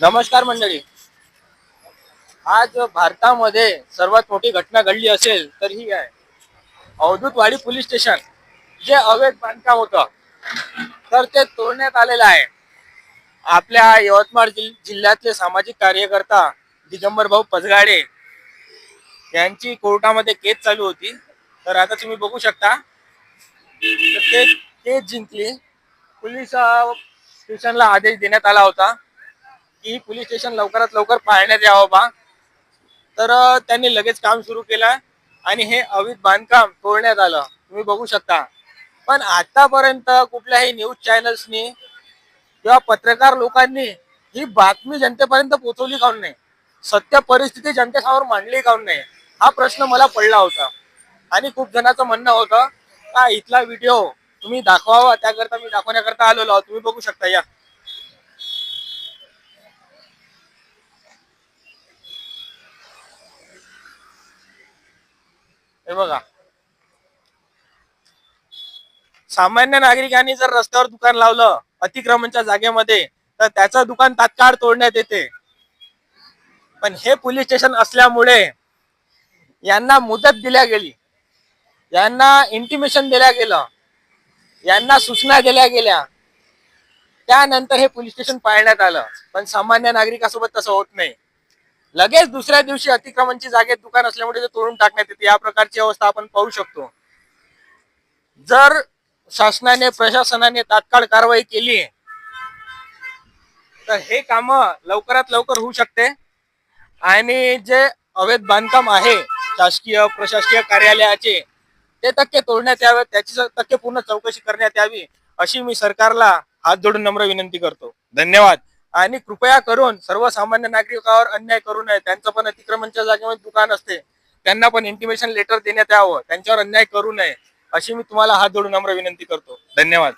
नमस्कार मंडळी. आज भारतामध्ये सर्वात मोठी घटना घडली असेल तर ही आहे. अवधूतवाडी पोलीस स्टेशन जे अवैध बांधकाम होतं तर ते तोडण्यात आलेलं आहे. आपल्या यवतमाळ जिल जिल्ह्यातले सामाजिक कार्यकर्ता दिगंबर भाऊ पजगाडे यांची कोर्टामध्ये केस चालू होती. तर आता तुम्ही बघू शकता ते केस जिंकली. पोलीस स्टेशनला आदेश देण्यात आला होता. की पोलीस स्टेशन लवकरात लवकर पाहण्यात यावं बा. तर त्यांनी लगेच काम सुरू केलं आणि हे अवैध बांधकाम तोडण्यात आलं. तुम्ही बघू शकता. पण आतापर्यंत कुठल्याही न्यूज चॅनल्सनी किंवा पत्रकार लोकांनी ही बातमी जनतेपर्यंत पोहोचवली काऊन नाही? सत्य परिस्थिती जनतेसमोर मांडली काऊन नाही? हा प्रश्न मला पडला होता. आणि खूप जणांचं म्हणणं होतं का इथला व्हिडिओ तुम्ही दाखवावा त्याकरता मी दाखवण्याकरता आलेलो आहोत. तुम्ही बघू शकता या. हे बघा. सामान्य नागरिकांनी जर रस्त्यावर दुकान लावलं अतिक्रमणच्या जागेमध्ये तर त्याचं दुकान तात्काळ तोडण्यात येते. पण हे पोलीस स्टेशन असल्यामुळे यांना मुदत दिल्या गेली. यांना इंटिमेशन दिल्या गेलं. यांना सूचना दिल्या गेल्या. त्यानंतर हे पोलीस स्टेशन पाळण्यात आलं. पण सामान्य नागरिकासोबत तसं होत नाही. लगेच दुसऱ्या दिवशी अतिक्रमणची जागेत दुकान असल्यामुळे ते तोडून टाकण्यात येते. या प्रकारची अवस्था आपण पाहू शकतो. जर शासनाने प्रशासनाने तात्काळ कारवाई केली तर हे काम लवकरात लवकर होऊ शकते. आणि जे अवैध बांधकाम आहे शासकीय प्रशासकीय कार्यालयाचे ते टक्के तोडण्यात यावे त्याची टक्के पूर्ण चौकशी करण्यात यावी अशी मी सरकारला हात जोडून नम्र विनंती करतो. धन्यवाद. आणि कृपया करून सर्वसामान्य नागरिकावर अन्याय करू नये. त्यांचं पण अतिक्रमणच्या जागेमध्ये दुकान असते. त्यांना पण इंटिमेशन लेटर देण्यात यावं. त्यांच्यावर अन्याय करू नये. अशी मी तुम्हाला हात जोडून नम्र विनंती करतो. धन्यवाद.